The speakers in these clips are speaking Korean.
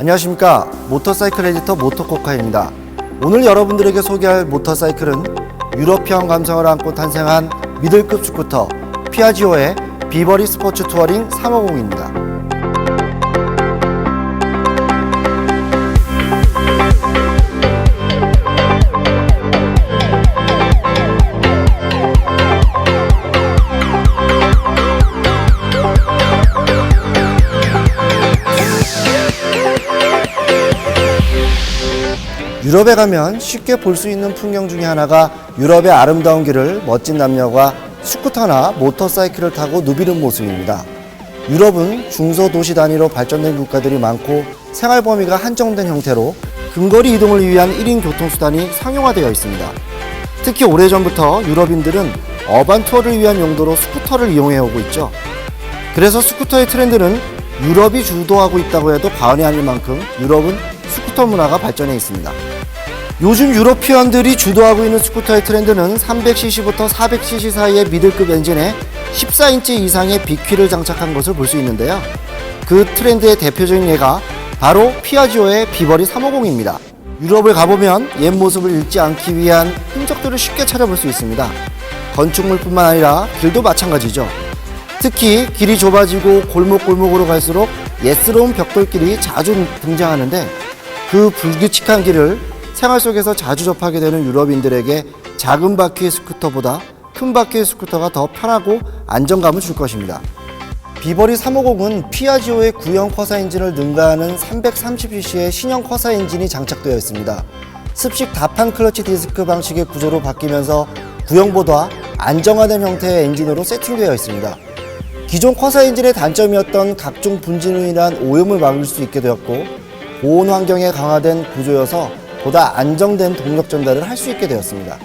안녕하십니까. 모터사이클 에디터 모토코카입니다. 오늘 여러분들에게 소개할 모터사이클은 유러피언 감성을 안고 탄생한 미들급 스쿠터 피아지오의 비버리 스포츠 투어링 350입니다 유럽에 가면 쉽게 볼 수 있는 풍경 중에 하나가 유럽의 아름다운 길을 멋진 남녀가 스쿠터나 모터사이클을 타고 누비는 모습입니다. 유럽은 중소도시 단위로 발전된 국가들이 많고 생활 범위가 한정된 형태로 근거리 이동을 위한 1인 교통수단이 상용화되어 있습니다. 특히 오래전부터 유럽인들은 어반 투어를 위한 용도로 스쿠터를 이용해 오고 있죠. 그래서 스쿠터의 트렌드는 유럽이 주도하고 있다고 해도 과언이 아닐 만큼 유럽은 스쿠터 문화가 발전해 있습니다. 요즘 유로피언들이 주도하고 있는 스쿠터의 트렌드는 300cc부터 400cc 사이의 미들급 엔진에 14인치 이상의 빅휠을 장착한 것을 볼 수 있는데요. 그 트렌드의 대표적인 예가 바로 피아지오의 비버리 350입니다. 유럽을 가보면 옛 모습을 잃지 않기 위한 흔적들을 쉽게 찾아볼 수 있습니다. 건축물뿐만 아니라 길도 마찬가지죠. 특히 길이 좁아지고 골목골목으로 갈수록 옛스러운 벽돌길이 자주 등장하는데 그 불규칙한 길을 생활 속에서 자주 접하게 되는 유럽인들에게 작은 바퀴의 스쿠터보다 큰 바퀴의 스쿠터가 더 편하고 안정감을 줄 것입니다. 비버리 350은 피아지오의 구형 커사 엔진을 능가하는 330cc의 신형 커사 엔진이 장착되어 있습니다. 습식 다판 클러치 디스크 방식의 구조로 바뀌면서 구형보다 안정화된 형태의 엔진으로 세팅되어 있습니다. 기존 커사 엔진의 단점이었던 각종 분진으로 인한 오염을 막을 수 있게 되었고 보온 환경에 강화된 구조여서 보다 안정된 동력 전달을 할 수 있게 되었습니다.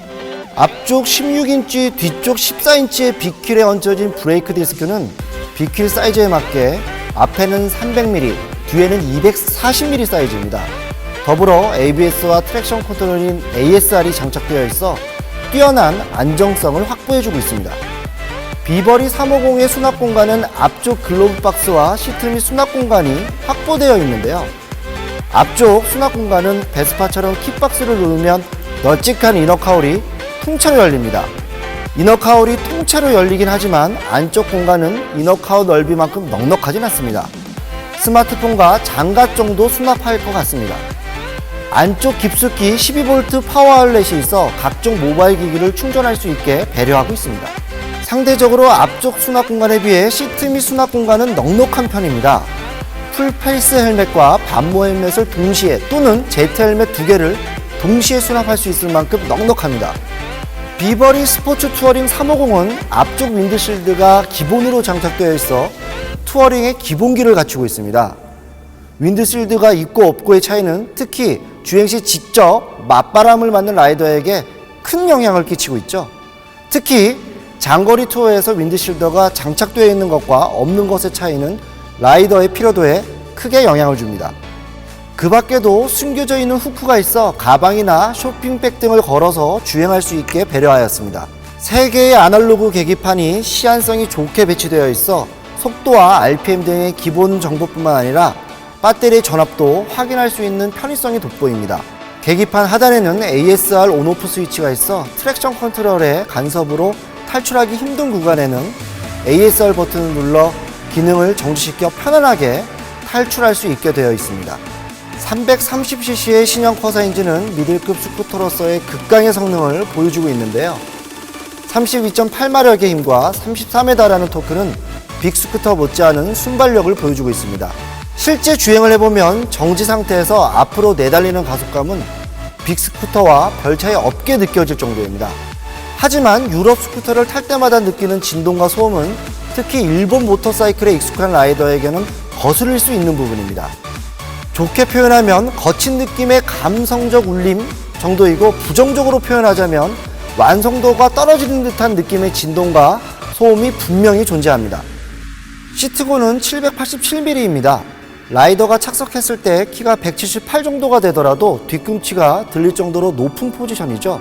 앞쪽 16인치, 뒤쪽 14인치의 빅휠에 얹어진 브레이크 디스크는 빅휠 사이즈에 맞게 앞에는 300mm, 뒤에는 240mm 사이즈입니다. 더불어 ABS와 트랙션 컨트롤인 ASR이 장착되어 있어 뛰어난 안정성을 확보해주고 있습니다. 비버리 350의 수납 공간은 앞쪽 글로브 박스와 시트 및 수납 공간이 확보되어 있는데요. 앞쪽 수납 공간은 베스파처럼 킥박스를 누르면 널찍한 이너 카울이 통째로 열립니다. 이너 카울이 통째로 열리긴 하지만 안쪽 공간은 이너 카울 넓이만큼 넉넉하진 않습니다. 스마트폰과 장갑 정도 수납할 것 같습니다. 안쪽 깊숙이 12V 파워 아울렛이 있어 각종 모바일 기기를 충전할 수 있게 배려하고 있습니다. 상대적으로 앞쪽 수납 공간에 비해 시트 및 수납 공간은 넉넉한 편입니다. 풀페이스 헬멧과 반모 헬멧을 동시에 또는 제트 헬멧 두 개를 동시에 수납할 수 있을 만큼 넉넉합니다. 비버리 스포츠 투어링 350은 앞쪽 윈드실드가 기본으로 장착되어 있어 투어링의 기본기를 갖추고 있습니다. 윈드실드가 있고 없고의 차이는 특히 주행 시 직접 맞바람을 맞는 라이더에게 큰 영향을 끼치고 있죠. 특히 장거리 투어에서 윈드실더가 장착되어 있는 것과 없는 것의 차이는 라이더의 피로도에 크게 영향을 줍니다. 그 밖에도 숨겨져 있는 후크가 있어 가방이나 쇼핑백 등을 걸어서 주행할 수 있게 배려하였습니다. 세 개의 아날로그 계기판이 시안성이 좋게 배치되어 있어 속도와 RPM 등의 기본 정보뿐만 아니라 배터리 전압도 확인할 수 있는 편의성이 돋보입니다. 계기판 하단에는 ASR 온오프 스위치가 있어 트랙션 컨트롤의 간섭으로 탈출하기 힘든 구간에는 ASR 버튼을 눌러 기능을 정지시켜 편안하게 탈출할 수 있게 되어 있습니다. 330cc의 신형 커사 엔진은 미들급 스쿠터로서의 극강의 성능을 보여주고 있는데요. 32.8마력의 힘과 33에 달하는 토크는 빅스쿠터 못지않은 순발력을 보여주고 있습니다. 실제 주행을 해보면 정지 상태에서 앞으로 내달리는 가속감은 빅스쿠터와 별 차이 없게 느껴질 정도입니다. 하지만 유럽 스쿠터를 탈 때마다 느끼는 진동과 소음은 특히 일본 모터사이클에 익숙한 라이더에게는 거슬릴 수 있는 부분입니다. 좋게 표현하면 거친 느낌의 감성적 울림 정도이고 부정적으로 표현하자면 완성도가 떨어지는 듯한 느낌의 진동과 소음이 분명히 존재합니다. 시트고는 787mm입니다. 라이더가 착석했을 때 키가 178 정도가 되더라도 뒤꿈치가 들릴 정도로 높은 포지션이죠.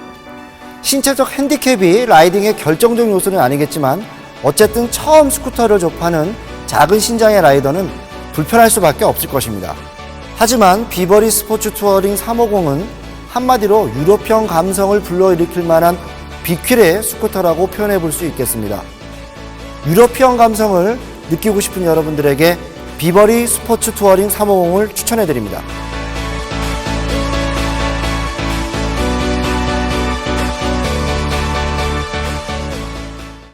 신체적 핸디캡이 라이딩의 결정적 요소는 아니겠지만 어쨌든 처음 스쿠터를 접하는 작은 신장의 라이더는 불편할 수밖에 없을 것입니다. 하지만 비버리 스포츠 투어링 350은 한마디로 유럽형 감성을 불러일으킬 만한 비킬의 스쿠터라고 표현해 볼 수 있겠습니다. 유럽형 감성을 느끼고 싶은 여러분들에게 비버리 스포츠 투어링 350을 추천해 드립니다.